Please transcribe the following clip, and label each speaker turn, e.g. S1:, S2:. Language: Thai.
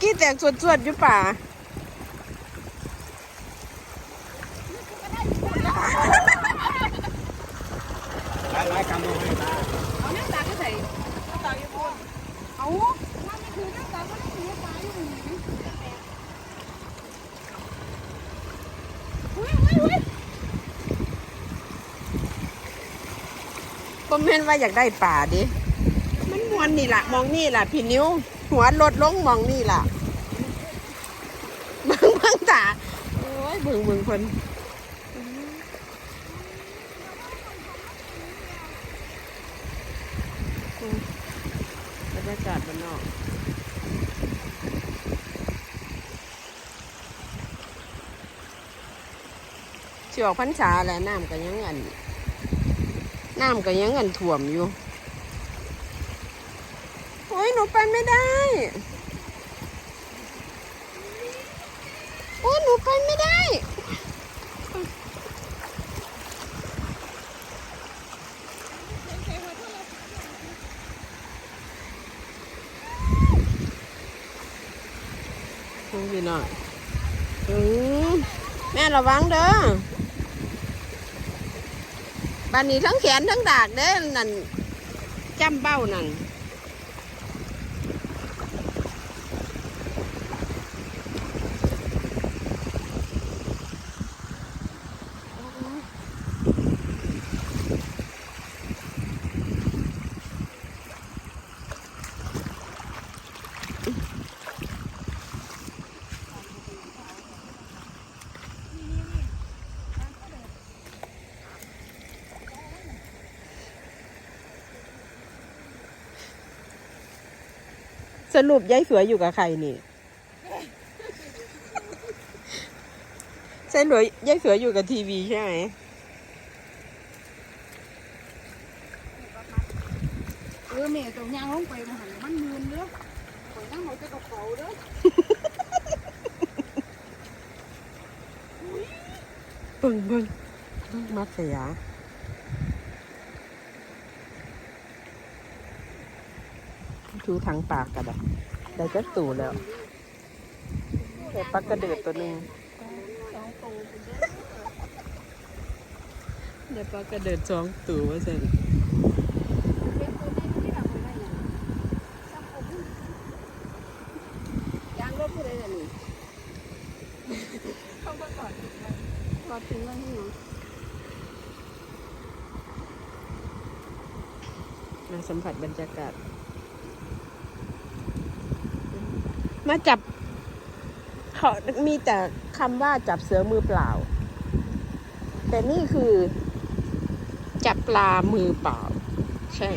S1: ขี้แตกสวดๆอยู่ป่า
S2: หลายหลายกำมือเลยนะ
S3: เอาน้ำตาก็ใส่น้ำตาอยู่บนเอาว่าไม่คือน้ำตาก็ไม่คือตาอยู่บนอุ้ยอุ้ยอุ้ย
S1: ผมเห็นว่าอยากได้ป่าดิ มันมวนนี่ล่ะ มองนี่ล่ะ พี่นิ้ว หัวลดลงมองนี่ล่ะเบิ่งเบิ่งตาโอ้ยเบิ่งเบิ่งคนบรรยากาศบ้านนอกสิออกพรรษาแล้วน้ำก็ยังอันน้ำก็ยังอันท่วมอยู่โอ้ย หนูไปไม่ได้ โอ้ยหนูไปไม่ได้ ดูพี่หน่อยอืมแม่ระวังเด้อบ้านนี้ทั้งแขนทั้งดากเด้อนั่นจำเบ้านั่น สรุปยายสวยอยู่กับใครนี่ใช่หรอยายสวยอยู่กับทีวีใช่ไหม
S3: เออแม่ตัวยางลงไปมันหันมันมืนเด้อปล่อยน้ำหมดจะกระเป๋าเด้อ
S1: เบิ่งเบิ่งเบิ่งมัดสยาทูทางปากกันอะได้จักตู่แล้วแต่ปักกระเดิดตัวหนึง
S3: สองโตเป็นเด้อ
S1: ได้ปักกระเดิดสองตู่ว่าสัน
S3: เป็นตัวนี้ที่เราไปได้ยังซ้ำผมยางรถผู้ใดล่ะนี่เข้ามาก่อนรอถึงแล้วนี่เนาะ
S1: มาสัมผัสบรรยากาศ มาจับเขามีแต่คำว่าจับเสือมือเปล่า แต่นี่คือ จับปลามือเปล่า ใช่